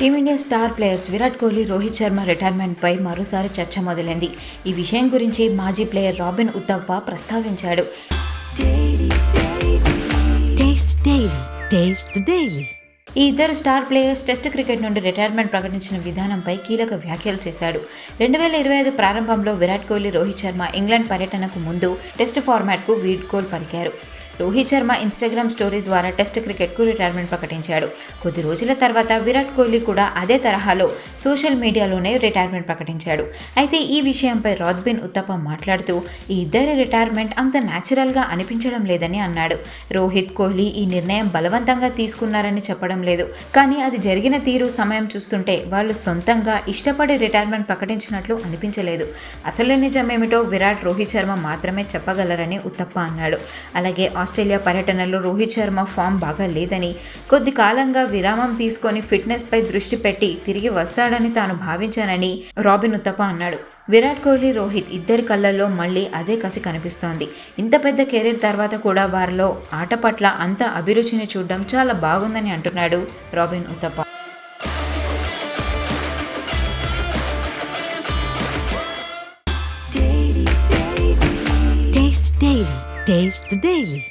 Team India star players Virat Kohli Rohit Sharma రిటైర్మెంట్పై మరోసారి చర్చ మొదలైంది. ఈ విషయం గురించి మాజీ ప్లేయర్ రాబిన్ ఉత్తప్ప ప్రస్తావించాడు. ఈ ఇద్దరు స్టార్ ప్లేయర్స్ టెస్ట్ క్రికెట్ నుండి రిటైర్మెంట్ ప్రకటించిన విధానంపై కీలక వ్యాఖ్యలు చేశాడు. రెండు వేల ఇరవై ఐదు ప్రారంభంలో విరాట్ కోహ్లీ రోహిత్ శర్మ ఇంగ్లాండ్ పర్యటనకు ముందు టెస్ట్ ఫార్మాట్కు వీడ్కోల్ పలికారు. రోహిత్ శర్మ ఇన్స్టాగ్రామ్ స్టోరీ ద్వారా టెస్ట్ క్రికెట్కు రిటైర్మెంట్ ప్రకటించాడు. కొద్ది రోజుల తర్వాత విరాట్ కోహ్లీ కూడా అదే తరహాలో సోషల్ మీడియాలోనే రిటైర్మెంట్ ప్రకటించాడు. అయితే ఈ విషయంపై రాద్బిన్ ఉత్తప్ప మాట్లాడుతూ ఈ ఇద్దరి రిటైర్మెంట్ అంత న్యాచురల్గా అనిపించడం లేదని అన్నాడు. రోహిత్ కోహ్లీ ఈ నిర్ణయం బలవంతంగా తీసుకున్నారని చెప్పడం లేదు. కానీ అది జరిగిన తీరు సమయం చూస్తుంటే వాళ్ళు సొంతంగా ఇష్టపడి రిటైర్మెంట్ ప్రకటించినట్లు అనిపించలేదు. అసలు నిజమేమిటో విరాట్ రోహిత్ శర్మ మాత్రమే చెప్పగలరని ఉత్తప్ప అన్నాడు. అలాగే ఆస్ట్రేలియా పర్యటనలో రోహిత్ శర్మ ఫామ్ బాగా లేదని కొద్ది కాలంగా విరామం తీసుకొని ఫిట్నెస్పై దృష్టి పెట్టి తిరిగి వస్తాడని తాను భావించానని రాబిన్ ఉత్తప్ప అన్నాడు విరాట్ కోహ్లీ రోహిత్ ఇద్దరి కళ్ళల్లో మళ్ళీ అదే కసి కనిపిస్తోంది ఇంత పెద్ద కెరీర్ తర్వాత కూడా వారిలో ఆట పట్ల అంత అభిరుచిని చూడడం చాలా బాగుందని అంటున్నాడు Robin Uthappa Taste the Daily. Taste the Daily.